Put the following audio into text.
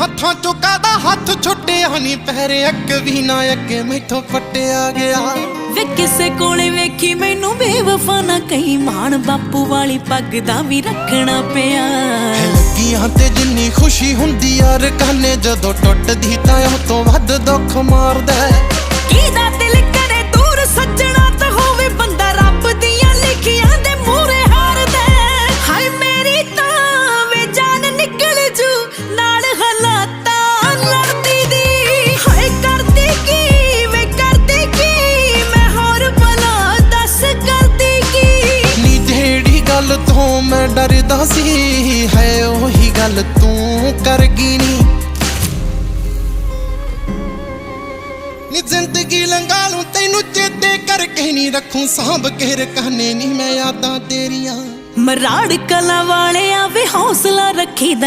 ਹੱਥਾਂ ਚੋਂ ਕਾਦਾ ਹੱਥ ਛੁੱਟਿਆ ਨਹੀਂ ਪੈਰੇ ਅੱਕ ਵੀ ਨਾ ਅੱਗੇ ਮੈਥੋਂ ਫੱਟਿਆ ਗਿਆ। ਵੇ ਕਿਸੇ ਕੋਲੇ ਵੇਖੀ ਮੈਨੂੰ ਬੇਵਫਾ ਨਾ ਕਹੀਂ ਮਾਣ ਬਾਪੂ ਵਾਲੀ ਪੱਗ ਦਾ ਵੀ ਰੱਖਣਾ ਪਿਆ। ਲੱਗੀਆਂ ਤੇ ਜਿੰਨੀ ਖੁਸ਼ੀ ਹੁੰਦੀ ਯਾਰ ਕਾਨੇ ਜਦੋਂ ਟੁੱਟਦੀ ਤਾਂ ਉਹ ਤੋਂ ਵੱਧ ਦੁੱਖ ਮਾਰਦਾ ਗੱਲ ਤੋਂ, ਮੈਂ ਡਰਦਾ ਸੀ। ਹੈ ਉਹੀ ਗੱਲ ਤੂੰ ਕਰ ਗਈ ਨੀ। ਨੀ ਜ਼ਿੰਦਗੀ ਲੰਘਾ ਲੂੰ, ਤੈਨੂੰ ਚੇਤੇ ਕਰਕੇ ਨਹੀਂ ਰੱਖੂੰ, ਸਾਂਭ ਕੇ ਰਕਾਨੇ ਨਹੀਂ ਮੈਂ ਯਾਦਾਂ ਤੇਰੀਆਂ। ਮਰਾੜ ਕਲਾ ਵਾਲਿਆਂ ਵੀ ਹੌਸਲਾ ਰੱਖੀਦਾ।